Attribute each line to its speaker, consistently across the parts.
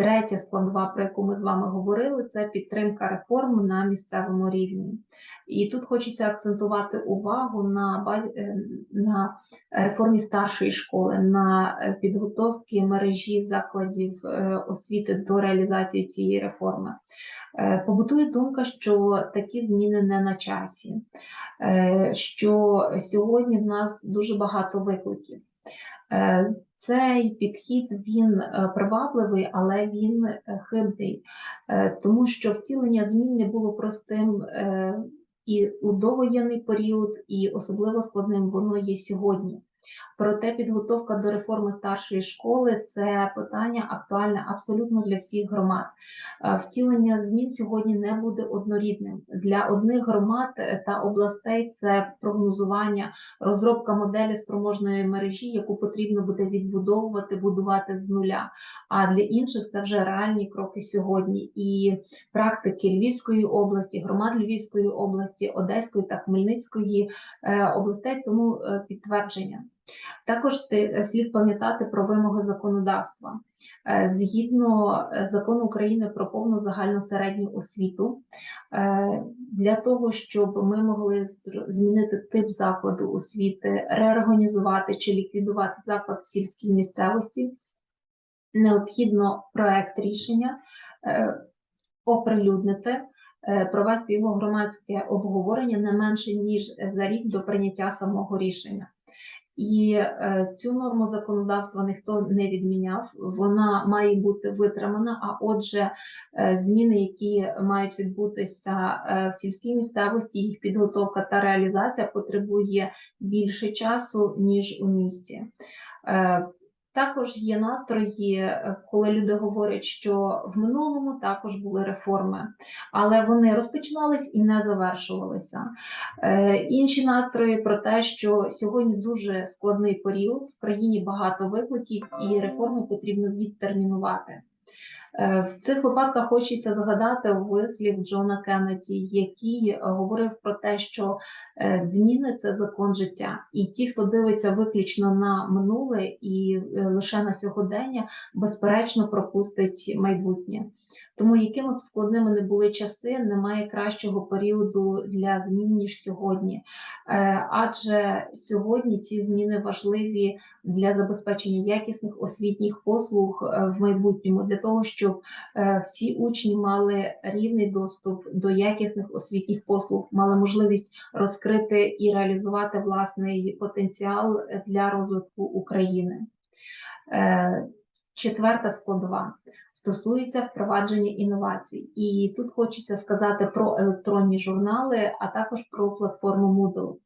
Speaker 1: Третя складова, про яку ми з вами говорили, це підтримка реформ на місцевому рівні. І тут хочеться акцентувати увагу на е, на реформі старшої школи, на е, підготовки мережі закладів е, освіти до реалізації цієї реформи. Побутує думка, що такі зміни не на часі, що сьогодні в нас дуже багато викликів. Е, Цей підхід він е, привабливий, але він е, хибний, тому що втілення змін не було простим і у довоєнний період, і особливо складним воно є сьогодні. Проте підготовка до реформи старшої школи це питання актуальне абсолютно для всіх громад. Е, Втілення змін сьогодні не буде однорідним. Для одних громад е, та областей це прогнозування, розробка моделі спроможної мережі, яку потрібно буде відбудовувати, будувати з нуля. А для інших це вже реальні кроки сьогодні. І практики Львівської області, громад Львівської області, Одеської та Хмельницької е, областей тому підтвердження. Також е, слід пам'ятати про вимоги законодавства. Е, Згідно е, закону України про повну загальну середню освіту, для того, щоб ми могли змінити тип закладу освіти, реорганізувати чи ліквідувати заклад в сільській місцевості, необхідно проект рішення оприлюднити, провести його громадське обговорення не менше ніж за рік до прийняття самого рішення. І е, цю норму законодавства ніхто не відміняв. Вона має бути витримана. А отже, е, зміни, які мають відбутися е, в сільській місцевості, їх підготовка та реалізація потребує більше часу ніж у місті. Також є настрої, е, коли люди говорять, що в минулому також були реформи, але вони розпочинались і не завершувалися. Е, Інші настрої про те, що сьогодні дуже складний період, в країні багато викликів і реформи потрібно відтермінувати. Е, В цих випадках хочеться згадати вислів Джона Кеннеді, який е, говорив про те, що е, зміни це закон життя, і ті, хто дивиться виключно на минуле і лише на сьогодення, безперечно пропустить майбутнє. Тому якими б складними не були часи, немає кращого періоду для змін ніж сьогодні. Адже сьогодні ці зміни важливі для забезпечення якісних освітніх послуг в майбутньому, для того, щоб е, всі учні мали рівний доступ до якісних освітніх послуг, мали можливість розкрити і реалізувати власний потенціал для розвитку України. Е, Четверта складова стосується впровадження інновацій. І тут хочеться сказати про електронні журнали, а також про платформу Moodle.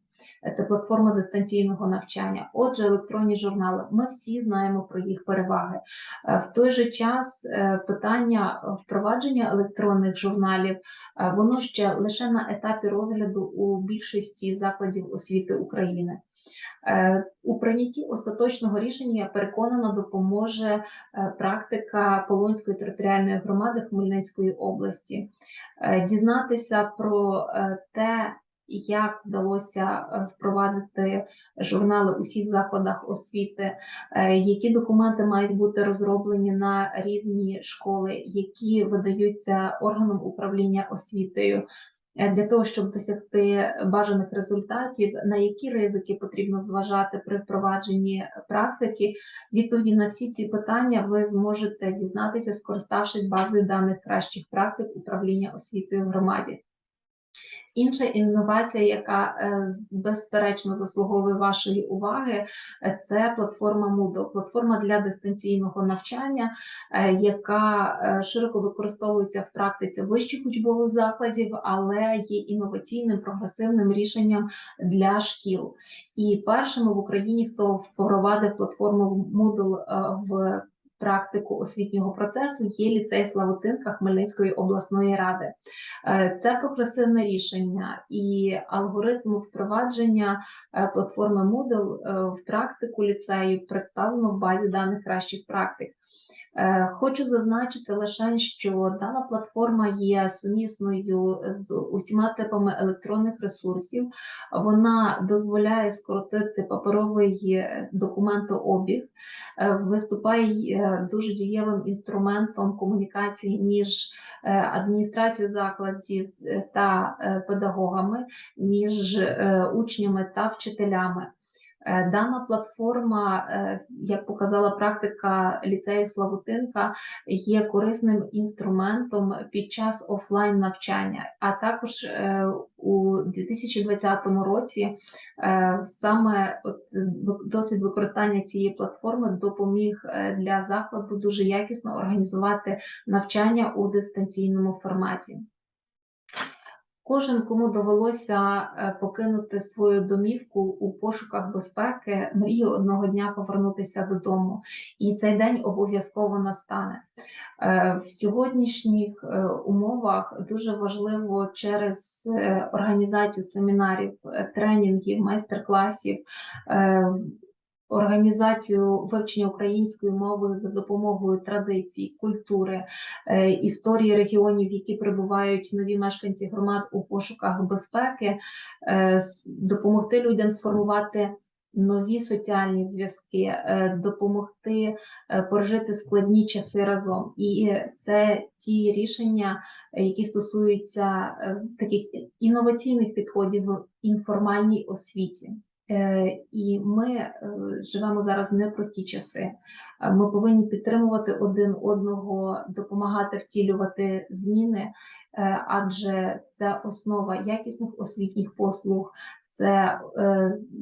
Speaker 1: Це платформа дистанційного навчання. Отже, електронні журнали. Ми всі знаємо про їх переваги. Е, В той же час е, питання впровадження електронних журналів е, воно ще лише на етапі розгляду у більшості закладів освіти України. У прийнятті остаточного рішення я переконана допоможе практика Полонської територіальної громади Хмельницької області. Дізнатися про те, як вдалося е, впровадити журнали у всіх закладах освіти, е, які документи мають бути розроблені на рівні школи, які видаються органом управління освітою. Е, Для того щоб досягти бажаних результатів, на які ризики потрібно зважати при впровадженні практики, відповіді на всі ці питання ви зможете дізнатися, скориставшись базою даних кращих практик управління освітою в громаді. Інша інновація, яка е, безперечно заслуговує вашої уваги, е, це платформа Moodle, платформа для дистанційного навчання, е, яка широко використовується в практиці вищих учбових закладів, але є інноваційним прогресивним рішенням для шкіл. І першими в Україні, хто впровадив платформу Moodle в практику освітнього процесу, є ліцей Славутинка Хмельницької обласної ради. Е, Це прогресивне рішення і алгоритм впровадження е, платформи Moodle е, в практику ліцею представлено в базі даних кращих практик. Е, Хочу зазначити лише, що дана платформа є сумісною з усіма типами електронних ресурсів. Вона дозволяє скоротити паперовий е, документообіг, е, виступає дуже дієвим інструментом комунікації між адміністрацією закладів та педагогами, між учнями та вчителями. Е, Дана платформа, е, як показала практика ліцею Славутинка, є корисним інструментом під час офлайн навчання. А також е, у 2020 році саме досвід використання цієї платформи допоміг для закладу дуже якісно організувати навчання у дистанційному форматі. Кожен, кому довелося е, покинути свою домівку у пошуках безпеки, мріє одного дня повернутися додому, і цей день обов'язково настане. Е, В сьогоднішніх е, умовах дуже важливо через організацію семінарів, тренінгів, майстер-класів. Організацію вивчення української мови за допомогою традицій, культури, е, історії регіонів, які прибувають нові мешканці громад у пошуках безпеки, е, допомогти людям сформувати нові соціальні зв'язки, е, допомогти пережити складні часи разом. І це ті рішення, які стосуються таких інноваційних підходів в інформальній освіті. Е, І ми е, живемо зараз в непрості часи. Е, Ми повинні підтримувати один одного, допомагати втілювати зміни, адже це основа якісних освітніх послуг, це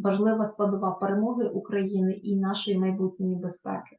Speaker 1: важлива складова перемоги України і нашої майбутньої безпеки.